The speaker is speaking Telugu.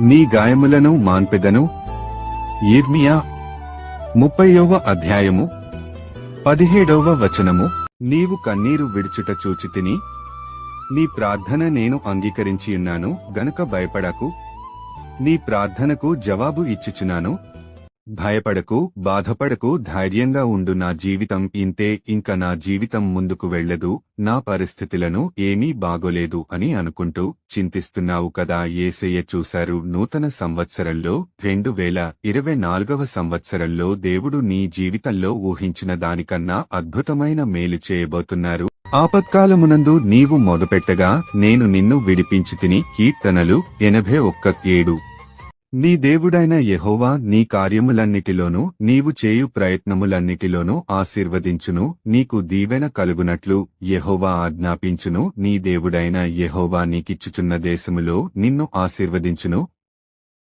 నీ గాయములను మాన్పెదను. ఇర్మియా ముప్పైయవ అధ్యాయము పదిహేడవ వచనము. నీవు కన్నీరు విడుచుట చూచితిని నీ ప్రార్థన నేను అంగీకరించియున్నాను గనుక భయపడకు. నీ ప్రార్థనకు జవాబు ఇచ్చుచున్నాను. భయపడకు బాధపడకు ధైర్యంగా ఉండు నా జీవితం ఇంతే ఇంక నా జీవితం ముందుకు వెళ్ళదు నా పరిస్థితులను ఏమీ బాగోలేదు అని అనుకుంటూ చింతిస్తున్నావు కదా ఏసయ్య చూశారు నూతన సంవత్సరంలో రెండు వేల ఇరవై నాలుగవ సంవత్సరంలో దేవుడు నీ జీవితంలో ఊహించిన దానికన్నా అద్భుతమైన మేలు చేయబోతున్నారు. ఆపత్కాలమునందు నీవు మొదపెట్టగా నేను నిన్ను విడిపించి తిని కీర్తనలు ఎనభై ఒక్క ఏడు. నీ దేవుడైన యెహోవా నీ కార్యములన్నిటిలోనూ నీవు చేయు ప్రయత్నములన్నిటిలోనూ ఆశీర్వదించును నీకు దీవెన కలుగునట్లు యెహోవా ఆజ్ఞాపించును నీ దేవుడైన యెహోవా నీకిచ్చుచున్న దేశములో నిన్ను ఆశీర్వదించును